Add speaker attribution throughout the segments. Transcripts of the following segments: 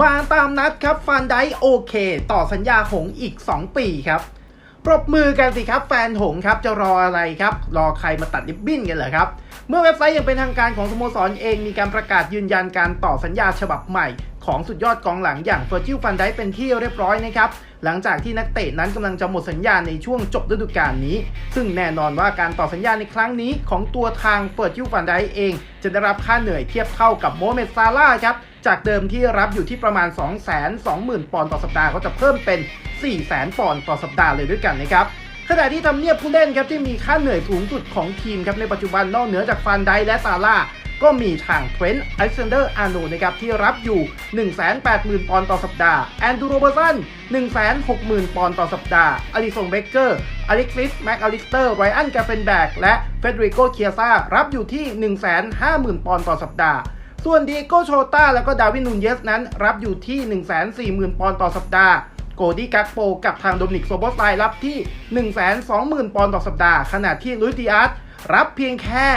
Speaker 1: มาตามนัดครับฟานไดโอเค ต่อสัญญาหงอีก 2 ปีครับ ปรบมือกันสิครับแฟนหงครับจะรออะไรครับ รอใครมาตัดริบบิ้นกันเหรอครับ เมื่อเว็บไซต์ยังเป็นทางการของสโมสรเองมีการประกาศยืนยันการต่อสัญญาฉบับใหม่ ของสุดยอดกองหลังอย่างเฟอร์จิลฟันไดเป็นที่เรียบร้อยนะครับ หลังจากที่นักเตะนั้นกำลังจะหมดสัญญาในช่วงจบฤดูกาลนี้ ซึ่งแน่นอนว่าการต่อสัญญาในครั้งนี้ของตัวทางเฟอร์จิลฟันไดเอง จะได้รับค่าเหนื่อยเทียบเท่ากับโมเมดซาร่าครับจากเดิมที่รับอยู่ที่ประมาณ 2 2 0 0 0 0 ปอนด์ต่อสัปดาห์เขาจะเพิ่มเป็น 4 0 0 0 0 0 ปอนด์ต่อสัปดาห์เลยด้วยกันนะครับขณะที่ทำเนียบผู้เล่นครับที่มีค่าเหนื่อยสูงสุดของทีมครับในปัจจุบันนอกเหนือจากฟันไดและซาร่า ก็มีทางเทรนต์อเล็กซานเดอร์อาร์โนนะครับที่รับอยู่ 180,000 ปอนด์ต่อสัปดาห์แอนดูโรเบอร์สัน160,000 ปอนด์ต่อสัปดาห์อลิสงเบเกอร์อเล็กซิสแม็กอลิสเตอร์ไรอันกาเฟนแบกและเฟเดริโกเคียซารับอยู่ที่ 150,000 ปอนด์ต่อสัปดาห์ส่วนดีโก้โชต้าแล้วก็ดาวินนูนเยสนั้นรับอยู่ที่ 140,000 ปอนด์ต่อสัปดาห์ โกดี้กักโปกับทางโดมินิกโซโบสไตรับที่ 120,000 ปอนด์ต่อสัปดาห์ ขณะที่ลุยดิอาร์ตรับเพียงแค่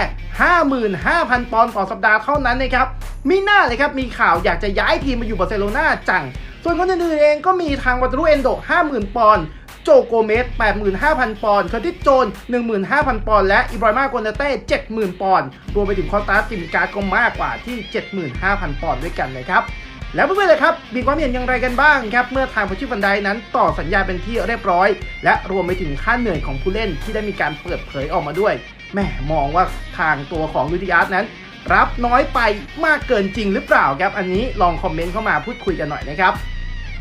Speaker 1: 55,000 ปอนด์ต่อสัปดาห์เท่านั้นนะครับ มีหน้าเลยครับ มีข่าวอยากจะย้ายทีมมาอยู่บาร์เซโลนาจัง ส่วนคนอื่นๆเองก็มีทางวัตรุเอนโด 50,000 ปอนด์โจโกเมส 85,000 ปอนด์เคอร์ติสโจน 15,000 ปอนด์ และอิบราฮิมาโกนาเต้ 70,000 ปอนด์ รวมไปถึงคอสตาสติมิการ์ดก็มากกว่าที่ 75,000 ปอนด์ด้วยกันนะครับ แล้วเพื่อนๆเลยครับมีความเห็นอย่างไรกันบ้างครับเมื่อทางพชิฟันไดนั้นต่อสัญญาเป็นที่เรียบร้อย และรวมไปถึงค่าเหนื่อยของผู้เล่นที่ได้มีการเปิดเผยออกมาด้วยแม่มองว่าทางตัวของลูติอาร์ตนั้น รับน้อยไปมากเกินจริงหรือเปล่าครับอันนี้ลองคอมเมนต์เข้ามาพูดคุยกันหน่อยนะครับ